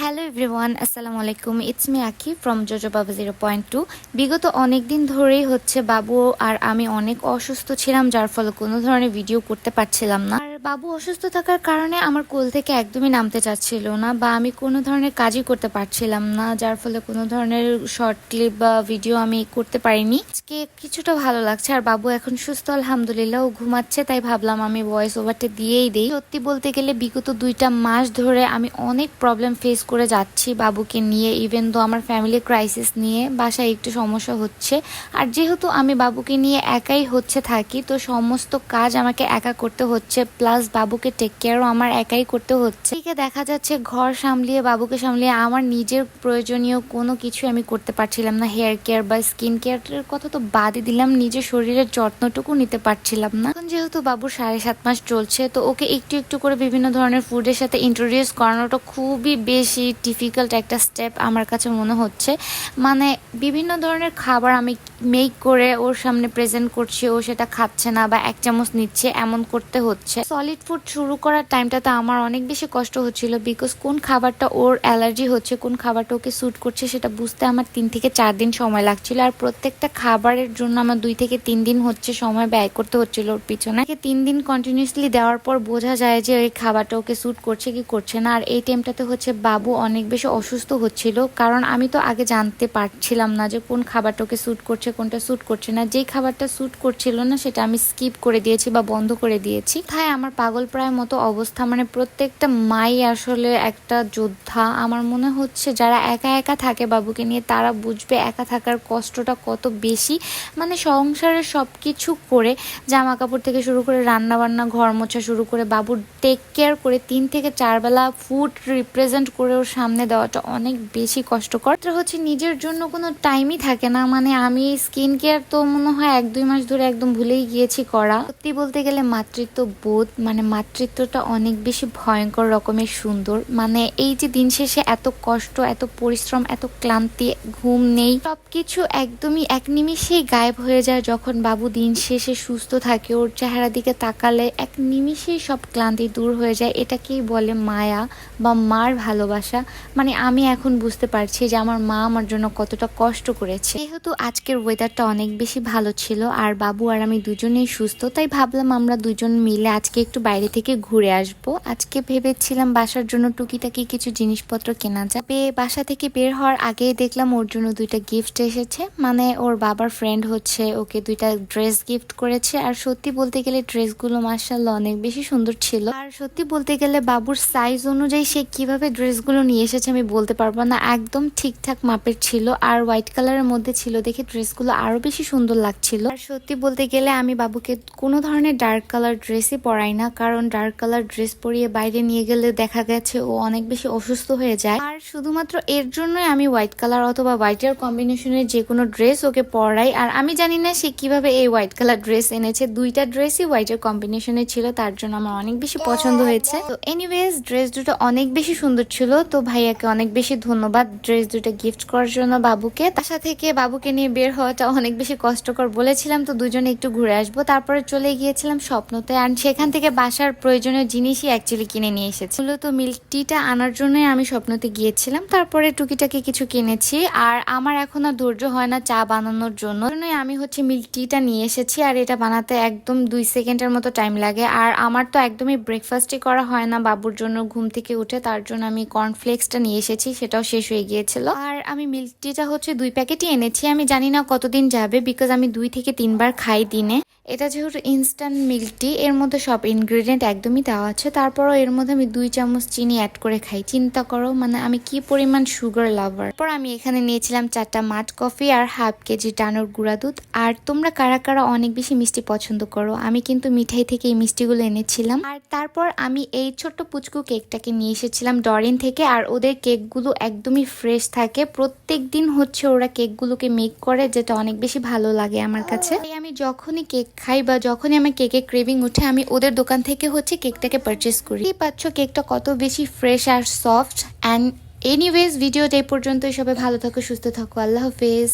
Hello everyone আসসালামু আলাইকুম it's me Aki from Jojo Babu zero point two বিগত অনেক দিন ধরেই হচ্ছে বাবু আর আমি অনেক অসুস্থ ছিলাম, যার ফলে কোনো ধরনের ভিডিও করতে পারছিলাম না। আর বাবু অসুস্থ থাকার কারণে আমার কোল থেকে একদমই নামতে চাচ্ছিল না বা আমি কোনো ধরনের কাজই করতে পারছিলাম না, যার ফলে কোনো ধরনের শর্ট ক্লিপ বা ভিডিও আমি করতে পারিনি। আজকে কিছুটা ভালো লাগছে আর বাবু এখন সুস্থ, আলহামদুলিল্লাহ, ও ঘুমাচ্ছে, তাই ভাবলাম আমি ভয়েস ওভারটা দিয়েই দিই। সত্যি বলতে গেলে বিগত দুইটা মাস ধরে আমি অনেক প্রবলেম ফেস করে যাচ্ছি বাবুকে নিয়ে ইভেন তো আমার ফ্যামিলি ক্রাইসিস নিয়ে বাসায় একটু সমস্যা হচ্ছে। আর যেহেতু আমি বাবুকে নিয়ে একাই হচ্ছে থাকি, তো সমস্ত কাজ আমাকে একা করতে হচ্ছে প্লাস বাবুকে টেক কেয়ারও আমার একাই করতে হচ্ছে। এদিকে দেখা যাচ্ছে ঘর সামলিয়ে, বাবুকে সামলিয়ে আমার নিজের প্রয়োজনীয় কোনো কিছু আমি করতে পারছিলাম না। হেয়ার কেয়ার বা স্কিন কেয়ারের কথা তো বাদই দিলাম, নিজের শরীরের যত্নটুকু নিতে পারছিলাম না। এখন যেহেতু বাবুর সাড়ে সাত মাস চলছে, তো ওকে একটু একটু করে বিভিন্ন ধরনের ফুডের সাথে ইন্ট্রোডিউস করানোটা খুবই বেশি ডিফিকাল্ট একটা স্টেপ আমার কাছে মনে হচ্ছে। মানে বিভিন্ন ধরনের খাবার আমি মেক করে ওর সামনে প্রেজেন্ট করছি, ও সেটা খাচ্ছে না বা এক চামচ নিচ্ছে, এমন করতে হচ্ছে। সলিড ফুড শুরু করার টাইমটাতে আমার অনেক বেশি কষ্ট হচ্ছিল বিকজ কোন খাবারটা ওর অ্যালার্জি হচ্ছে, কোন খাবারটা ওকে স্যুট করছে সেটা বুঝতে আমার তিন থেকে চার দিন সময় লাগছিল। আর প্রত্যেকটা খাবারের জন্য আমার দুই থেকে তিন দিন হচ্ছে সময় ব্যয় করতে হচ্ছিল ওর পিছনে। তিন দিন কন্টিনিউসলি দেওয়ার পর বোঝা যায় যে ওই খাবারটা ওকে স্যুট করছে কি করছে না। আর এই টাইমটাতে হচ্ছে বাবু অনেক বেশি অসুস্থ হচ্ছিল। কারণ আমি তো আগে জানতে পারছিলাম না যে কোন খাবারটা ওকে স্যুট করছে, কোনটা স্যুট করছে না। যেই খাবারটা স্যুট করছিল না সেটা আমি স্কিপ করে দিয়েছি বা বন্ধ করে দিয়েছি। তাই আমার পাগল প্রায় মতো অবস্থা। মানে প্রত্যেকটা মাই আসলে একটা যোদ্ধা। আমার মনে হচ্ছে যারা একা একা থাকে বাবুকে নিয়ে, তারা বুঝবে একা থাকার কষ্টটা কত বেশি। মানে সংসারের সব কিছু করে জামা কাপড় থেকে শুরু করে রান্না বান্না ঘর মোছা শুরু করে বাবুর টেক কেয়ার করে তিন থেকে চার বেলা ফুড রিপ্রেজেন্ট করে ওর সামনে দেওয়াটা অনেক বেশি কষ্টকর। হচ্ছে নিজের জন্য কোনো টাইমই থাকে না। মানে আমি স্কিন কেয়ার তো মনে হয় এক দুই মাস ধরে একদম ভুলেই গিয়েছি করা। সত্যি বলতে গেলে মাতৃত্ব বোধ মানে মাতৃত্বটা অনেক বেশি ভয়ঙ্কর রকমের সুন্দর। মানে এই যে দিন শেষে এত কষ্ট, এত পরিশ্রম, এত ক্লান্তি, ঘুম নেই, সবকিছু একদমই এক নিমিষেই গায়েব হয়ে যায় যখন বাবু দিন শেষে সুস্থ থাকে, ওর চেহারা দিকে তাকালে এক নিমিষেই সব ক্লান্তি দূর হয়ে যায়। এটাকেই বলে মায়া বা মার ভালোবাসা। মানে আমি এখন বুঝতে পারছি যে আমার মা আমার জন্য কতটা কষ্ট করেছে। যেহেতু আজকের ওয়েদারটা অনেক বেশি ভালো ছিল, আর বাবু আর আমি দুজনেই সুস্থ, তাই ভাবলাম আমরা দুজন মিলে আজকে একটু বাইরে থেকে ঘুরে আসব। আজকে ভেবেছিলাম বাসার জন্য টুকিটাকি কিছু জিনিসপত্র কেনা যাবে বাসা থেকে বের হওয়ার আগেই দেখলাম ওর জন্য দুইটা গিফট এসেছে। মানে ওর বাবার ফ্রেন্ড হচ্ছে, ওকে দুইটা ড্রেস গিফট করেছে। আর সত্যি বলতে গেলে ড্রেসগুলো মার্শাল্লাহ অনেক বেশি সুন্দর ছিল। আর সত্যি বলতে গেলে বাবুর সাইজ অনুযায়ী সে কীভাবে ড্রেসগুলো নিয়ে এসেছে আমি বলতে পারব না। একদম ঠিকঠাক মাপের ছিল। আর হোয়াইট কালারের মধ্যে ছিল দেখে ড্রেসগুলো আরও বেশি সুন্দর লাগছিল। আর সত্যি বলতে গেলে আমি বাবুকে কোনো ধরনের ডার্ক কালার ড্রেসই পরাই না, কারণ ডার্ক কালার ড্রেস পরিয়ে বাইরে নিয়ে গেলে দেখা গেছে ও অনেক বেশি অসুস্থ হয়ে যায়। আর শুধুমাত্র এর জন্যই আমি হোয়াইট কালার অথবা হোয়াইটের কম্বিনেশনের যে কোনো ড্রেস ওকে পরাই। আর আমি জানি না সে কীভাবে এই হোয়াইট কালার ড্রেস এনেছে। দুইটা ড্রেসই হোয়াইটের কম্বিনেশনে ছিল, তার জন্য আমার অনেক বেশি পছন্দ হয়েছে। তো এনিওয়েজ ড্রেস দুটো অনেক বেশি সুন্দর ছিল। তো ভাইয়াকে অনেক বেশি ধন্যবাদ ড্রেস দুটো গিফট করার জন্য বাবুকে। বাসা থেকে বাবুকে নিয়ে বের হওয়াটা অনেক বেশি কষ্টকর বলেছিলাম। তো দুজনে একটু ঘুরে আসব। তারপরে চলে গিয়েছিলাম স্বপ্নতে। আর সেখান থেকে বাসার প্রয়োজনীয় জিনিসই অ্যাকচুয়ালি কিনে নিয়ে এসেছি। মূলত মিল্ক টিটা আনার জন্যই আমি স্বপ্নতে গিয়েছিলাম। তারপরে টুকিটাকি কিছু কিনেছি। আর আমার এখন আর ধৈর্য হয় না চা বানানোর জন্য। আমি হচ্ছে মিল্ক টিটা নিয়ে এসেছি। আর এটা বানাতে একদম দুই সেকেন্ডের মতো টাইম লাগে। আর আমার তো একদমই ব্রেকফাস্টই করা হয় না বাবুর জন্য ঘুম থেকে উঠে। তার জন্য আমি কর্নফ্লেক্সটা নিয়ে এসেছি। সেটাও শেষ হয়ে গিয়েছিল। আর আমি মিল্ক টিটা হচ্ছে দুই প্যাকেটই এনেছি। আমি জানি না কতদিন যাবে। বিকজ আমি দুই থেকে তিনবার খাই দিনে। এটা যেহেতু ইনস্ট্যান্ট মিল্ক টি এর মধ্যে সব ইনগ্রেডিয়েন্ট একদমই দেওয়া আছে। তারপরও এর মধ্যে আমি দুই চামচ চিনি অ্যাড করে খাই। চিন্তা করো মানে আমি কি পরিমাণ সুগার লাভার পর আমি এখানে নিয়েছিলাম চারটা মাঠ কফি আর হাফ কেজি টানোর গুঁড়া দুধ। আর তোমরা কারা কারা অনেক বেশি মিষ্টি পছন্দ করো, আমি কিন্তু মিঠাই থেকে এই মিষ্টিগুলো এনেছিলাম। আর তারপর আমি এই ছোট্ট পুচকু কেকটাকে নিয়ে এসেছিলাম ডরিন থেকে। আর ওদের কেকগুলো একদমই ফ্রেশ থাকে। প্রত্যেক দিন হচ্ছে ওরা কেকগুলোকে মেক করে, যেটা অনেক বেশি ভালো লাগে আমার কাছে। আমি যখনই কেক খাই বা যখনই আমার কেকের ক্রেভিং উঠে, আমি ওদের দোকান থেকে হচ্ছে কেকটাকে পারচেস করি। পাচ্ছ, কেকটা কত বেশি ফ্রেশ আর সফট অ্যান্ড এনিওয়েজ ভিডিওটা এই পর্যন্তই। সবাই ভালো থাকো, সুস্থ থাকো। আল্লাহ হাফেজ।